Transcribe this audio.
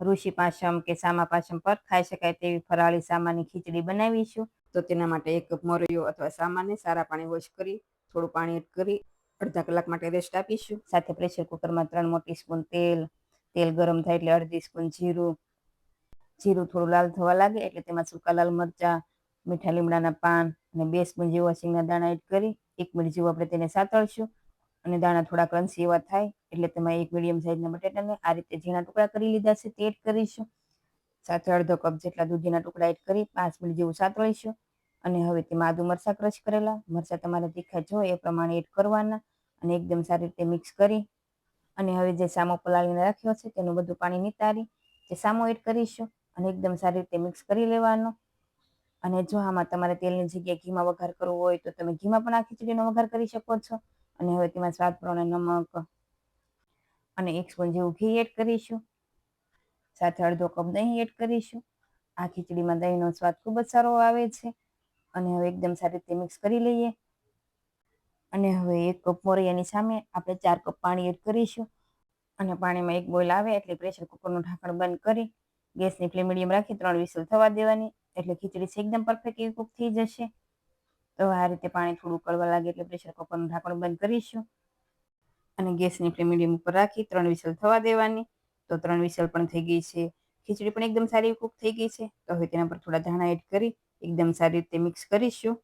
ઋષિ પાસમ કે સામા પાસમ પર ખાઈ શકાય તેવી ફરાળી સામાની ખીચડી બનાવીશું. તો તેના માટે એક કપ મોરૈયો અથવા સામાને સારા પાણી વોશ કરી, થોડું પાણી એડ કરી, અડધા કલાક માટે રેસ્ટ આપીશું. સાથે પ્રેશર કુકરમાં ત્રણ મોટી સ્પૂન તેલ તેલ ગરમ થાય એટલે અડધી સ્પૂન જીરું. જીરું થોડું લાલ થવા લાગે એટલે તેમાં સૂકા લાલ મરચાં, મીઠા લીમડાના પાન અને બે સ્પૂન જેવા સિંગના દાણા એડ કરી, એક મિનિટ જેવું આપણે તેને સાતળશું. અને દાણા થોડા ક્રન્સી એવા થાય, એટલે તેમાં એક મીડિયમ સાઇઝના બટેટાને આ રીતે ઝીણા ટુકડા કરી લીધા છે, તે એડ કરીશું. સાથે અડધો કપ જેટલા દૂધીના ટુકડા એડ કરી પાંચ મિનિટ જેવું સાતળીશું. અને હવે તેમાં આદુ મરચાં ક્રશ કરેલા. મરચાં તમારે તીખા જોઈએ એ પ્રમાણે એડ કરવાના અને એકદમ સારી રીતે મિક્સ કરી. અને હવે જે સામો પલાળીને રાખ્યો છે તેનું બધું પાણી નિતારી, જે સામો એડ કરીશું અને એકદમ સારી રીતે મિક્સ કરી લેવાનો. અને જો આમાં તમારે તેલની જગ્યાએ ઘીમાં વઘાર કરવો હોય તો તમે ઘીમાં પણ આ ખીચડીનો વઘાર કરી શકો છો. અને હવે તેમાં સ્વાદ પ્રમાણે નમક અને એક સ્પૂન જેવું ઘી એડ કરીશું. સાથે અડધો કપ દહીં એડ કરીશું. આ ખીચડીમાં દહીંનો સ્વાદ ખૂબ જ સારો આવે છે. અને હવે એકદમ સારી રીતે મિક્સ કરી લઈએ. અને હવે એક કપ મોરૈયાની સામે આપણે ચાર કપ પાણી એડ કરીશું. અને પાણીમાં એક બોઇલ આવે એટલે પ્રેશર કુકરનું ઢાંકણ બંધ કરી ગેસની ફ્લેમ મીડિયમ રાખી ત્રણ વિસલ થવા દેવાની. એટલે ખીચડી છે એકદમ પરફેક્ટ એવી કુક થઈ જશે. તો આ રીતે પાણી થોડું કળવા લાગે એટલે પ્રેશર કુકરનું ઢાંકણ બંધ કરીશું અને ગેસની ફ્લેમ મીડિયમ ઉપર રાખી ત્રણ વિસલ થવા દેવાની. તો ત્રણ વિસલ પણ થઈ ગઈ છે. ખીચડી પણ એકદમ સારી કુક થઈ ગઈ છે. તો હવે તેના પર થોડા ધાણા એડ કરી એકદમ સારી રીતે મિક્સ કરીશું.